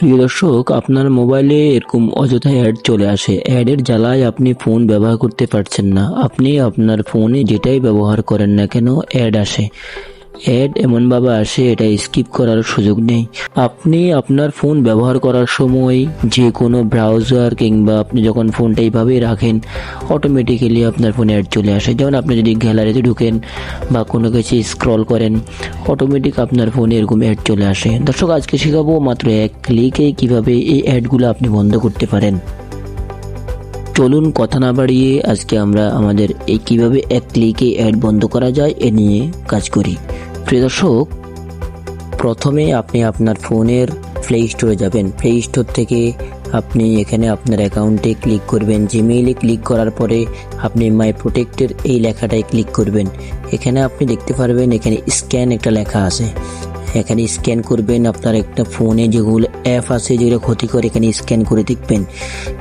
প্রিয় দর্শক, আপনার মোবাইলে এরকম অযথা অ্যাড চলে আসে। অ্যাডের জ্বালায় আপনি ফোন ব্যবহার করতে পারছেন না। আপনি আপনার ফোনে যেটাই ব্যবহার করেন না কেন, অ্যাড আসে। অ্যাড এমনভাবে আসে, এটা স্কিপ করার সুযোগ নেই। আপনি আপনার ফোন ব্যবহার করার সময় যে কোনো ব্রাউজার কিংবা আপনি যখন ফোনটা এইভাবেই রাখেন অটোমেটিক্যালি আপনার ফোনে অ্যাড চলে আসে। যেমন আপনি যদি গ্যালারিতে ঢুকেন বা কোনো কিছু স্ক্রল করেন অটোমেটিক আপনার ফোনে এরকম অ্যাড চলে আসে। দর্শক, আজকে শেখাবো মাত্র এক ক্লিকে কীভাবে এই অ্যাডগুলো আপনি বন্ধ করতে পারেন। চলুন কথা না বাড়িয়ে আজকে আমরা আমাদের এই কীভাবে এক ক্লিকে অ্যাড বন্ধ করা যায়, এ নিয়ে কাজ করি। প্রিয় দর্শক, প্রথমে আপনি আপনার ফোনের প্লে স্টোরে যাবেন। প্লে স্টোর থেকে আপনি এখানে আপনার অ্যাকাউন্টে ক্লিক করবেন। জিমেইলে ক্লিক করার পরে আপনি মাই প্রোটেক্টের এই লেখাটায় ক্লিক করবেন। এখানে আপনি দেখতে পারবেন, এখানে স্ক্যান একটা লেখা আছে। এখানে স্ক্যান করবেন, আপনার একটা ফোনে যেগুলো অ্যাপ আছে যেগুলো ক্ষতিকর এখানে স্ক্যান করে দেখবেন।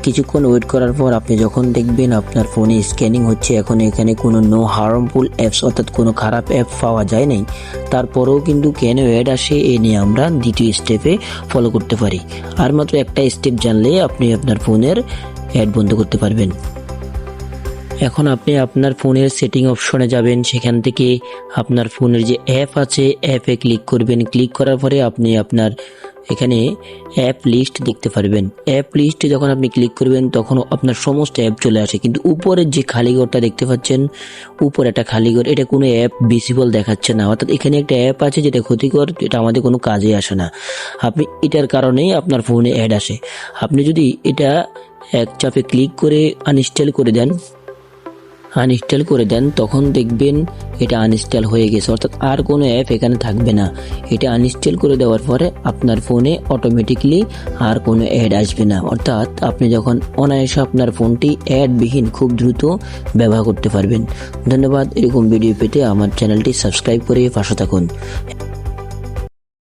কিছুক্ষণ ওয়েট করার পর আপনি যখন দেখবেন আপনার ফোনে স্ক্যানিং হচ্ছে, এখন এখানে কোনো নো হার্মফুল অ্যাপস অর্থাৎ কোনো খারাপ অ্যাপ পাওয়া যায় নাই। তারপরেও কিন্তু কেন অ্যাড আসে, এ নিয়ে আমরা দ্বিতীয় স্টেপে ফলো করতে পারি। আর মাত্র একটা স্টেপ জানলে আপনি আপনার ফোনের অ্যাড বন্ধ করতে পারবেন। এখন আপনি আপনার ফোনের সেটিং অপশনে যাবেন। সেখান থেকে আপনার ফোনের যে অ্যাপ আছে অ্যাপে ক্লিক করবেন। ক্লিক করার পরে আপনি আপনার এখানে অ্যাপ লিস্ট দেখতে পারবেন। অ্যাপ লিস্টে যখন আপনি ক্লিক করবেন তখন আপনার সমস্ত অ্যাপ চলে আসে। কিন্তু উপরের যে খালি ঘরটা দেখতে পাচ্ছেন, উপরে একটা খালি ঘর, এটা কোনো অ্যাপ ভিজিবল দেখাচ্ছে না। অর্থাৎ এখানে একটা অ্যাপ আছে যেটা ক্ষতিকর এটা আমাদের কোনো কাজে আসে না। আপনি এটার কারণেই আপনার ফোনে অ্যাড আসে। আপনি যদি এটা এক চাপে ক্লিক করে আনইনস্টল করে দেন আনইনস্টল করে দেন, তখন দেখবেন এটা আনইনস্টল হয়ে গেছে। অর্থাৎ আর কোনো অ্যাপ এখানে থাকবে না। এটা আনইনস্টল করে দেওয়ার পরে আপনার ফোনে অটোমেটিকলি আর কোনো অ্যাড আসবে না। অর্থাৎ আপনি যখন অনায়াসে আপনার ফোনটি অ্যাডবিহীন খুব দ্রুত ব্যবহার করতে পারবেন। ধন্যবাদ। এরকম ভিডিও পেতে আমার চ্যানেলটি সাবস্ক্রাইব করে পাশে থাকুন।